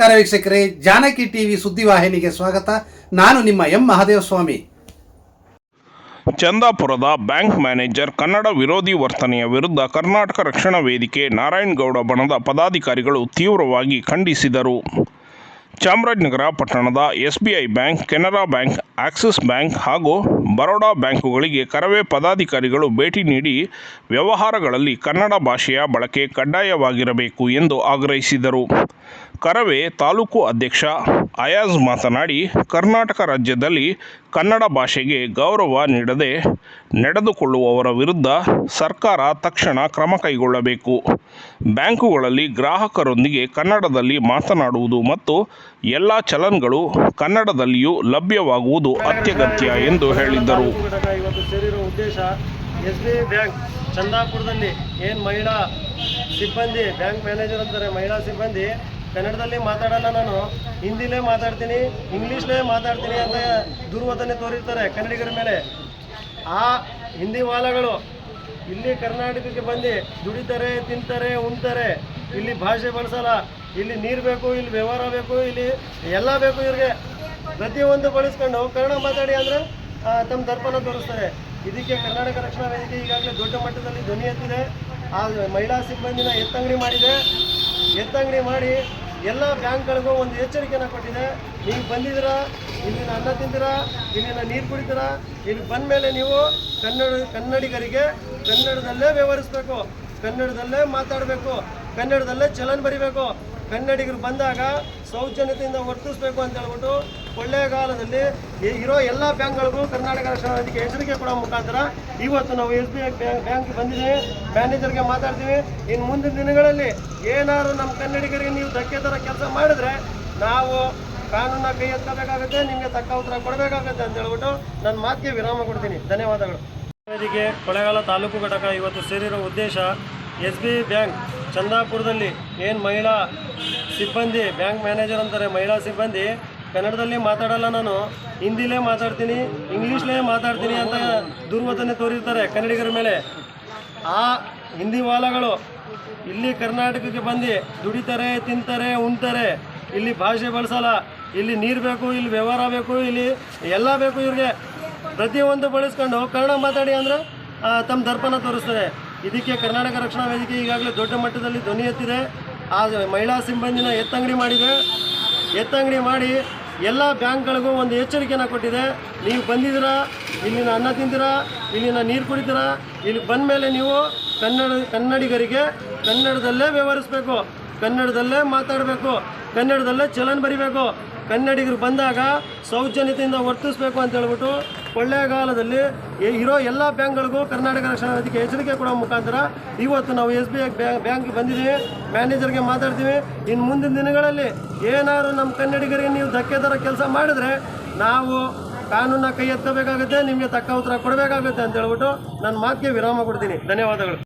ವೀಕ್ಷಕರೇ, ಜಾನಕಿ ಟಿವಿ ಸುದ್ದಿವಾಹಿನಿಗೆ ಸ್ವಾಗತ. ನಾನು ನಿಮ್ಮ ಎಂ ಮಹಾದೇವಸ್ವಾಮಿ. ಚಂದಾಪುರದ ಬ್ಯಾಂಕ್ ಮ್ಯಾನೇಜರ್ ಕನ್ನಡ ವಿರೋಧಿ ವರ್ತನೆಯ ವಿರುದ್ಧ ಕರ್ನಾಟಕ ರಕ್ಷಣಾ ವೇದಿಕೆ ನಾರಾಯಣಗೌಡ ಬಣದ ಪದಾಧಿಕಾರಿಗಳು ತೀವ್ರವಾಗಿ ಖಂಡಿಸಿದರು. ಚಾಮರಾಜನಗರ ಪಟ್ಟಣದ SBI bank, Canara bank, Axis bank ಹಾಗೂ ಬರೋಡಾ ಬ್ಯಾಂಕುಗಳಿಗೆ ಕರವೇ ಪದಾಧಿಕಾರಿಗಳು ಭೇಟಿ ನೀಡಿ ವ್ಯವಹಾರಗಳಲ್ಲಿ ಕನ್ನಡ ಭಾಷೆಯ ಬಳಕೆ ಕಡ್ಡಾಯವಾಗಿರಬೇಕು ಎಂದು ಆಗ್ರಹಿಸಿದರು. ಕರವೇ ತಾಲೂಕು ಅಧ್ಯಕ್ಷ ಅಯಾಜ್ ಮಾತನಾಡಿ, ಕರ್ನಾಟಕ ರಾಜ್ಯದಲ್ಲಿ ಕನ್ನಡ ಭಾಷೆಗೆ ಗೌರವ ನೀಡದೆ ನಡೆದುಕೊಳ್ಳುವವರ ವಿರುದ್ಧ ಸರ್ಕಾರ ತಕ್ಷಣ ಕ್ರಮ ಕೈಗೊಳ್ಳಬೇಕು. ಬ್ಯಾಂಕುಗಳಲ್ಲಿ ಗ್ರಾಹಕರೊಂದಿಗೆ ಕನ್ನಡದಲ್ಲಿ ಮಾತನಾಡುವುದು ಮತ್ತು ಎಲ್ಲ ಚಲನ್ಗಳು ಕನ್ನಡದಲ್ಲಿಯೂ ಲಭ್ಯವಾಗುವುದು ಅತ್ಯಗತ್ಯ ಎಂದು ಹೇಳಿದ್ದರು. ಚಂದಾಪುರದಲ್ಲಿ ಏನು ಮಹಿಳಾ ಸಿಬ್ಬಂದಿ, ಬ್ಯಾಂಕ್ ಮ್ಯಾನೇಜರ್ ಅಂತಾರೆ, ಮಹಿಳಾ ಸಿಬ್ಬಂದಿ ಕನ್ನಡದಲ್ಲಿ ಮಾತಾಡಲ್ಲ ನಾನು. ಹಿಂದಿಲೇ ಮಾತಾಡ್ತೀನಿ, ಇಂಗ್ಲೀಷ್ಲೇ ಮಾತಾಡ್ತೀನಿ ಅಂತ ದುರ್ವತನೆ ತೋರಿರ್ತಾರೆ ಕನ್ನಡಿಗರ ಮೇಲೆ. ಆ ಹಿಂದಿ ವಾಲಗಳು ಇಲ್ಲಿ ಕರ್ನಾಟಕಕ್ಕೆ ಬಂದು ದುಡಿತಾರೆ, ತಿಂತಾರೆ, ಉಣ್ತಾರೆ. ಇಲ್ಲಿ ಭಾಷೆ ಬಳಸಲ್ಲ. ಇಲ್ಲಿ ನೀರು ಬೇಕು, ಇಲ್ಲಿ ವ್ಯವಹಾರ ಬೇಕು, ಇಲ್ಲಿ ಎಲ್ಲ ಬೇಕು ಇವ್ರಿಗೆ. ಪ್ರತಿಯೊಂದು ಬಳಸ್ಕೊಂಡು ಕನ್ನಡ ಮಾತಾಡಿ ಅಂದರೆ ತಮ್ಮ ದರ್ಪಣ ತೋರಿಸ್ತಾರೆ. ಇದಕ್ಕೆ ಕರ್ನಾಟಕ ರಕ್ಷಣಾ ವೇದಿಕೆ ಈಗಾಗಲೇ ದೊಡ್ಡ ಮಟ್ಟದಲ್ಲಿ ಧ್ವನಿ ಎತ್ತಿದೆ. ಆ ಮಹಿಳಾ ಸಿಬ್ಬಂದಿನ ಎತ್ತಂಗಡಿ ಮಾಡಿದೆ. ಎತ್ತಂಗಡಿ ಮಾಡಿ ಎಲ್ಲ ಬ್ಯಾಂಕ್ಗಳಿಗೂ ಒಂದು ಎಚ್ಚರಿಕೆಯನ್ನು ಕೊಟ್ಟಿದೆ. ನೀವು ಬಂದಿದ್ದೀರಾ? ಇಲ್ಲಿನ ಅನ್ನ ತಿಂತೀರಾ ಇಲ್ಲಿನ ನೀರು ಕುಡಿತೀರಾ? ಇಲ್ಲಿ ಬಂದ ಮೇಲೆ ನೀವು ಕನ್ನಡ, ಕನ್ನಡಿಗರಿಗೆ ಕನ್ನಡದಲ್ಲೇ ವ್ಯವಹರಿಸಬೇಕು. ಕನ್ನಡದಲ್ಲೇ ಮಾತಾಡಬೇಕು. ಕನ್ನಡದಲ್ಲೇ ಚಲನ್ ಬರಿಬೇಕು. ಕನ್ನಡಿಗರು ಬಂದಾಗ ಸೌಜನ್ಯತೆಯಿಂದ ವರ್ತಿಸಬೇಕು ಅಂತ ಹೇಳ್ಬಿಟ್ಟು ಕೊಳ್ಳೇಗಾಲದಲ್ಲಿ ಇರೋ ಎಲ್ಲ ಬ್ಯಾಂಕ್ಗಳಿಗೂ ಕರ್ನಾಟಕ ರಕ್ಷಣಾ ವೇದಿಕೆ ಎಚ್ಚರಿಕೆ ಕೊಡೋ ಮುಖಾಂತರ ಇವತ್ತು ನಾವು ಎಸ್ ಬಿ ಐ ಬ್ಯಾಂಕ್ ಬಂದಿದ್ದೀವಿ, ಮ್ಯಾನೇಜರ್ಗೆ ಮಾತಾಡ್ತೀವಿ. ಇನ್ನು ಮುಂದಿನ ದಿನಗಳಲ್ಲಿ ಏನಾದ್ರು ನಮ್ಮ ಕನ್ನಡಿಗರಿಗೆ ನೀವು ಧಕ್ಕೆ ಥರ ಕೆಲಸ ಮಾಡಿದ್ರೆ ನಾವು ಕಾನೂನ ಕೈ ಎತ್ತಬೇಕಾಗುತ್ತೆ, ನಿಮಗೆ ತಕ್ಕ ಉತ್ತರ ಕೊಡಬೇಕಾಗುತ್ತೆ ಅಂತ ಹೇಳ್ಬಿಟ್ಟು ನನ್ನ ಮಾತಿಗೆ ವಿರಾಮ ಕೊಡ್ತೀನಿ. ಧನ್ಯವಾದಗಳು. ವೇದಿಕೆ ಕೊಳೆಗಾಲ ತಾಲೂಕು ಘಟಕ ಇವತ್ತು ಸೇರಿರೋ ಉದ್ದೇಶ ಎಸ್ ಬಿ ಬ್ಯಾಂಕ್, ಚಂದಾಪುರದಲ್ಲಿ ಏನು ಮಹಿಳಾ ಸಿಬ್ಬಂದಿ, ಬ್ಯಾಂಕ್ ಮ್ಯಾನೇಜರ್ ಅಂತಾರೆ, ಮಹಿಳಾ ಸಿಬ್ಬಂದಿ. ಕನ್ನಡದಲ್ಲಿ ಮಾತಾಡಲ್ಲ ನಾನು. ಹಿಂದಿಲೇ ಮಾತಾಡ್ತೀನಿ, ಇಂಗ್ಲೀಷ್ಲೇ ಮಾತಾಡ್ತೀನಿ ಅಂತ ದುರ್ವತನೆ ತೋರಿರ್ತಾರೆ ಕನ್ನಡಿಗರ ಮೇಲೆ. ಆ ಹಿಂದಿ ವಾಲಗಳು ಇಲ್ಲಿ ಕರ್ನಾಟಕಕ್ಕೆ ಬಂದು ದುಡಿತಾರೆ, ತಿಂತಾರೆ, ಉಣ್ತಾರೆ. ಇಲ್ಲಿ ಭಾಷೆ ಬಳಸಲ್ಲ. ಇಲ್ಲಿ ನೀರು ಬೇಕು, ಇಲ್ಲಿ ವ್ಯವಹಾರ ಬೇಕು, ಇಲ್ಲಿ ಎಲ್ಲ ಬೇಕು ಇವ್ರಿಗೆ. ಪ್ರತಿಯೊಂದು ಬಳಸ್ಕೊಂಡು ಕನ್ನಡ ಮಾತಾಡಿ ಅಂದರೆ ತಮ್ಮ ದರ್ಪಣ ತೋರಿಸ್ತಾರೆ ಇದಕ್ಕೆ ಕರ್ನಾಟಕ ರಕ್ಷಣಾ ವೇದಿಕೆ ಈಗಾಗಲೇ ದೊಡ್ಡ ಮಟ್ಟದಲ್ಲಿ ಧ್ವನಿ ಎತ್ತಿದೆ. ಆ ಮಹಿಳಾ ಸಿಬ್ಬಂದಿನ ಎತ್ತಂಗಡಿ ಮಾಡಿದೆ. ಎತ್ತಂಗಡಿ ಮಾಡಿ ಎಲ್ಲ ಬ್ಯಾಂಕ್ಗಳಿಗೂ ಒಂದು ಎಚ್ಚರಿಕೆಯನ್ನು ಕೊಟ್ಟಿದೆ. ನೀವು ಬಂದಿದ್ದೀರಾ? ಇಲ್ಲಿನ ಅನ್ನ ತಿಂತೀರಾ? ಇಲ್ಲಿನ ನೀರು ಕುಡಿತೀರಾ? ಇಲ್ಲಿ ಬಂದ ಮೇಲೆ ನೀವು ಕನ್ನಡ, ಕನ್ನಡಿಗರಿಗೆ ಕನ್ನಡದಲ್ಲೇ ವ್ಯವಹರಿಸಬೇಕು. ಕನ್ನಡದಲ್ಲೇ ಮಾತಾಡಬೇಕು. ಕನ್ನಡದಲ್ಲೇ ಚಲನ್ ಬರಿಬೇಕು. ಕನ್ನಡಿಗರು ಬಂದಾಗ ಸೌಜನ್ಯತೆಯಿಂದ ವರ್ತಿಸಬೇಕು ಅಂತ ಹೇಳ್ಬಿಟ್ಟು ಕೊಳ್ಳೇಗಾಲದಲ್ಲಿ ಇರೋ ಎಲ್ಲ ಬ್ಯಾಂಕ್ಗಳಿಗೂ ಕರ್ನಾಟಕ ರಕ್ಷಣಾ ವೇದಿಕೆ ಎಚ್ಚರಿಕೆ ಕೊಡೋ ಮುಖಾಂತರ ಇವತ್ತು ನಾವು ಎಸ್ ಬಿ ಐ ಬ್ಯಾಂಕ್ ಬಂದಿದ್ದೀವಿ, ಮ್ಯಾನೇಜರ್ಗೆ ಮಾತಾಡ್ತೀವಿ. ಇನ್ನು ಮುಂದಿನ ದಿನಗಳಲ್ಲಿ ಏನಾದ್ರು ನಮ್ಮ ಕನ್ನಡಿಗರಿಗೆ ನೀವು ಧಕ್ಕೆ ಥರ ಕೆಲಸ ಮಾಡಿದ್ರೆ ನಾವು ಕಾನೂನ ಕೈ ಎತ್ತಬೇಕಾಗುತ್ತೆ, ನಿಮಗೆ ತಕ್ಕ ಉತ್ತರ ಕೊಡಬೇಕಾಗುತ್ತೆ ಅಂತ ಹೇಳ್ಬಿಟ್ಟು ನನ್ನ ಮಾತಿಗೆ ವಿರಾಮ ಕೊಡ್ತೀನಿ. ಧನ್ಯವಾದಗಳು.